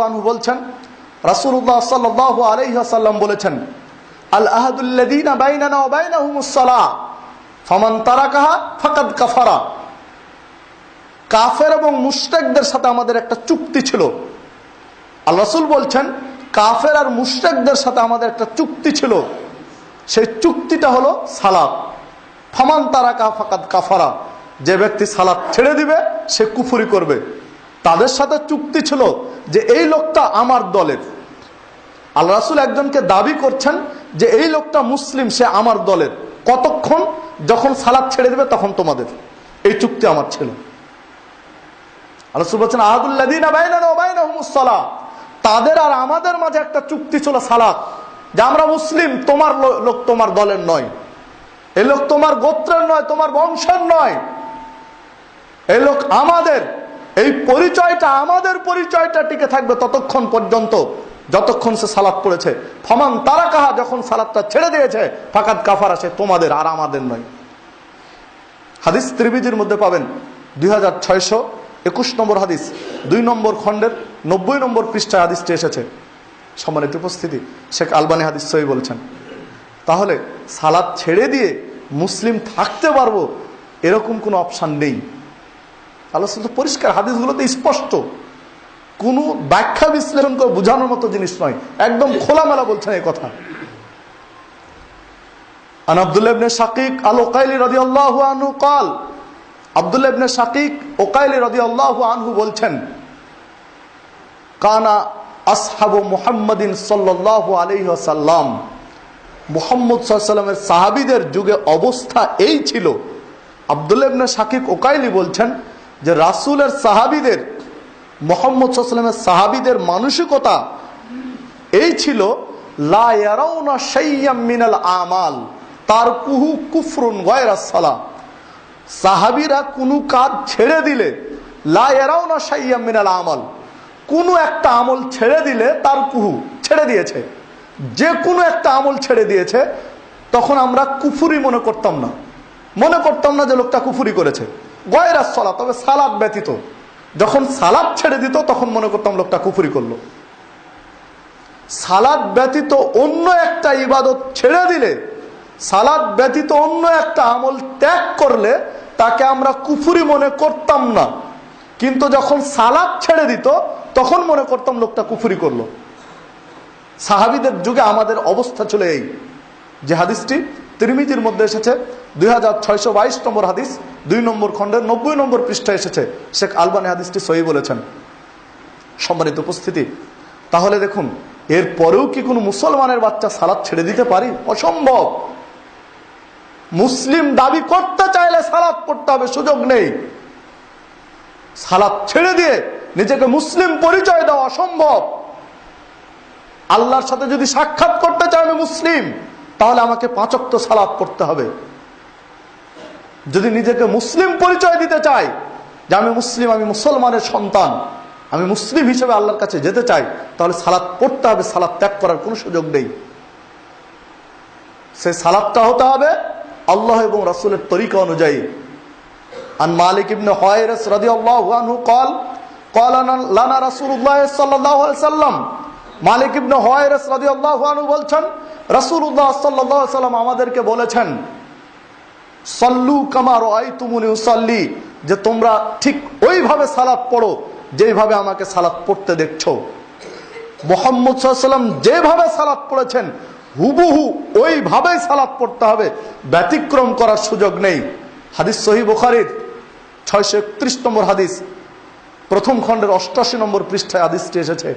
আনহু বলছেন বলেছেন, আল বাইনানা তারাকাহা ফাকাদ কাফারা। কাফের এবং মুশরিকদের সাথে আমাদের একটা চুক্তি ছিল। আল্লাহ রাসূল বলছেন, কাফের আর মুশরিকদের সাথে আমাদের একটা চুক্তি ছিল। সেই চুক্তিটা হলো সালাত। ফামান তারাকা ফাকাদ কাফারা। যে ব্যক্তি সালাদ ছেড়ে দিবে, সে কুফুরি করবে। তাদের সাথে চুক্তি ছিল যে এই লোকটা আমার দলের। আল্লাহ রাসুল একজনকে দাবি করছেন যে এই লোকটা মুসলিম, সে আমার দলের। কতক্ষণ? যখন সালাদ ছেড়ে দেবে, তখন তোমাদের। এই চুক্তি আমার ছিল। তাদের আর আমাদের মাঝে একটা চুক্তি ছিল সালাত, যে আমরা মুসলিম, তোমার লোক তোমার দলের নয়। এই লোক তোমার গোত্রের নয়, তোমার বংশের নয়। এই লোক আমাদের, এই পরিচয়টা, আমাদের পরিচয়টা টিকে থাকবে ততক্ষণ পর্যন্ত, যতক্ষণ সে সালাদ পড়েছে। ফমান তারা কাহা যখন সালাদটা ছেড়ে দিয়েছে ফাকাত কাফার আসে তোমাদের আর আমাদের নয়। হাদিস ত্রিবিজির মধ্যে পাবেন দুই হাজার ছয়শো একুশ নম্বর হাদিস, দুই নম্বর খণ্ডের নব্বই নম্বর পৃষ্ঠায় হাদিসটি এসেছে। সম্মানিত উপস্থিতি, শেখ আলবানি হাদিস সই বলছেন। তাহলে সালাদ ছেড়ে দিয়ে মুসলিম থাকতে পারব, এরকম কোনো অপশান নেই। আল্লাহ তো পরিষ্কার হাদিসগুলোতে স্পষ্ট কোনো ব্যাখ্যা বিশ্লেষণ করে বোঝানোর মতো জিনিস নয় একদম খোলামেলা বলছেন এই কথা আন আব্দুল্লাহ ইবনে শাকিক আল ওকাইলি রাদিয়াল্লাহু আনহু قال আব্দুল্লাহ ইবনে শাকিক ওকাইলি রাদিয়াল্লাহু আনহু বলছেন কানা আসহাবু মুহাম্মাদিন সাল্লাল্লাহু আলাইহি ওয়াসাল্লাম মুহাম্মদ সাল্লামের সাহাবিদের যুগে অবস্থা এই ছিল আব্দুল্লাহ ইবনে শাকিক ওকাইলি বলছেন যে রাসূলের সাহাবিদের, মোহাম্মদ সাল্লামের সাহাবিদের মানসিকতা, এই ছিল, লা ইয়ারাউনা শাইয়্যাম মিনাল আমাল, তার কুহু কুফরুন সালাহ সাহাবিরা কোনো কাজ ছেড়ে দিলে, লা ইয়ারাউনা শাইয়্যাম মিনাল আমাল, কোনো একটা আমল ছেড়ে দিলে তার কুহু ছেড়ে দিয়েছে। যে কোনো একটা আমল ছেড়ে দিয়েছে, তখন আমরা কুফুরি মনে করতাম না। মনে করতাম না যে লোকটা কুফুরি করেছে। গয়রাস সালাহ তবে সালাদ ব্যতীত। যখন সালাদ ছেড়ে দিত, তখন মনে করতাম লোকটা কুফুরি করল। সালাদ ব্যতীত অন্য একটা ইবাদত ছেড়ে দিলে সালাদ ব্যতীত অন্য একটা আমল ত্যাগ করলে, তাকে আমরা কুফুরি মনে করতাম না। কিন্তু যখন সালাদ ছেড়ে দিত, তখন মনে করতাম লোকটা কুফুরি করল। সাহাবিদের যুগে আমাদের অবস্থা ছিল এই। যে হাদিসটি তিরমিজির মধ্যে এসেছে, দুই হাজার ছয়শো বাইশ নম্বর হাদিস। দুই নম্বর খণ্ডের নব্বই নম্বর পৃষ্ঠায় এসেছে। শেখ আলবানি হাদিসটি সহি বলেছেন। সম্মানিত উপস্থিতি, তাহলে দেখুন, এর পরেও কি কোনো মুসলমানের বাচ্চা সালাদ ছেড়ে দিতে পারি? অসম্ভব। মুসলিম দাবি করতে চাইলে সালাদ পড়তে হবে, সুযোগ নেই। সালাদ ছেড়ে দিয়ে নিজেকে মুসলিম পরিচয় দেওয়া অসম্ভব। আল্লাহর সাথে যদি সাক্ষাৎ করতে চাই আমি মুসলিম, তাহলে আমাকে পাঁচক্ত সালাদ পড়তে হবে। যদি নিজেকে মুসলিম পরিচয় দিতে চাই যে আমি মুসলিম আমি মুসলমানের সন্তান আমি মুসলিম হিসেবে আল্লাহর কাছে যেতে চাই তাহলে সালাদ পড়তে হবে সালাদ ত্যাগ করার কোনো সুযোগ নেই সেই সালাদটা হতে হবে আল্লাহ এবং রাসুলের তরিকা অনুযায়ী আন মালিক ইবনে হয়রস রাদিয়াল্লাহু আনহু قال قال লানা রাসূলুল্লাহ সাল্লাল্লাহু আলাইহি সাল্লাম মালিক ইবনে হয়রস রাদিয়াল্লাহু আনহু বলছেন রাসূলুল্লাহ সাল্লাল্লাহু আলাইহি সাল্লাম আমাদেরকে বলেছেন সল্লু কামার আইতুমুনি উসাল্লি যে তোমরা ঠিক ওইভাবে সালাত পড়ো যেভাবে আমাকে সালাত পড়তে দেখছ। মোহাম্মদ সাল্লাম যেভাবে সালাত পড়েছেন, হুবহু ওইভাবেই সালাত পড়তে হবে। ব্যতিক্রম করার সুযোগ নেই। হাদিস সহি বুখারির ছয়শো একত্রিশ নম্বর হাদিস, প্রথম খণ্ডের অষ্টাশি নম্বর পৃষ্ঠায় হাদিসটি এসেছে।